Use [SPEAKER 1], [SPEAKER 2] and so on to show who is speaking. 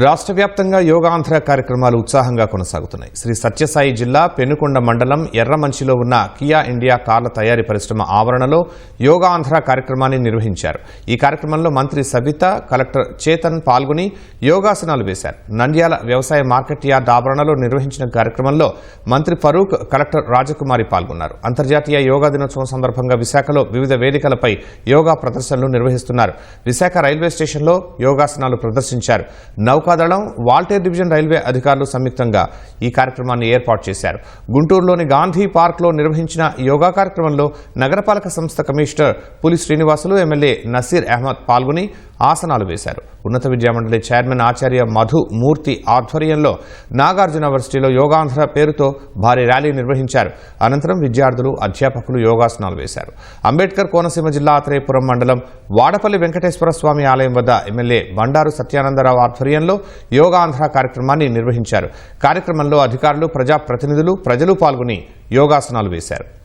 [SPEAKER 1] రాష్ట్ర వ్యాప్తంగా యోగాంధ్ర కార్యక్రమాలు ఉత్సాహంగా కొనసాగుతున్నాయి. శ్రీ సత్యసాయి జిల్లా పెనుకొండ మండలం ఎర్రమంచిలో ఉన్న కియా ఇండియా కార్ల తయారీ పరిశ్రమ ఆవరణలో యోగాంధ్ర కార్యక్రమాన్ని నిర్వహించారు. ఈ కార్యక్రమంలో మంత్రి సవిత కలెక్టర్ చేతన్ పాల్గొని యోగాసనాలు వేశారు. నంద్యాల వ్యవసాయ మార్కెట్ యార్డ్ ఆవరణలో నిర్వహించిన కార్యక్రమంలో మంత్రి ఫరూక్ కలెక్టర్ రాజకుమారి పాల్గొన్నారు. అంతర్జాతీయ యోగా దినోత్సవం సందర్భంగా విశాఖలో వివిధ వేదికలపై యోగా ప్రదర్శనలు నిర్వహిస్తున్నారు. విశాఖ రైల్వే స్టేషన్లో యోగాసనాలు ప్రదర్శించారు. నౌకాదళం వాల్టేర్ డివిజన్ రైల్వే అధికారులు సంయుక్తంగా ఈ కార్యక్రమాన్ని ఏర్పాటు చేశారు. గుంటూరులోని గాంధీ పార్క్లో నిర్వహించిన యోగా కార్యక్రమంలో నగరపాలక సంస్థ కమిషనర్ పులి శ్రీనివాసులు ఎమ్మెల్యే నసీర్ అహ్మద్ పాల్గొని ఆసనాలు వేశారు. ఉన్నత విద్యామండలి చైర్మన్ ఆచార్య మధు మూర్తి ఆధ్వర్యంలో నాగార్జున యూనివర్సిటీలో యోగాంధ్ర పేరుతో భారీ ర్యాలీ నిర్వహించారు. అనంతరం విద్యార్థులు అధ్యాపకులు యోగాసనాలు వేశారు. అంబేద్కర్ కోనసీమ జిల్లా ఆత్రేయపురం మండలం వాడపల్లి వెంకటేశ్వర స్వామి ఆలయం వద్ద ఎమ్మెల్యే బండారు సత్యానందరావు ఆధ్వర్యంలో యోగాంధ్ర కార్యక్రమాన్ని నిర్వహించారు. కార్యక్రమంలో అధికారులు ప్రజాప్రతినిధులు ప్రజలు పాల్గొని యోగాసనాలు వేశారు.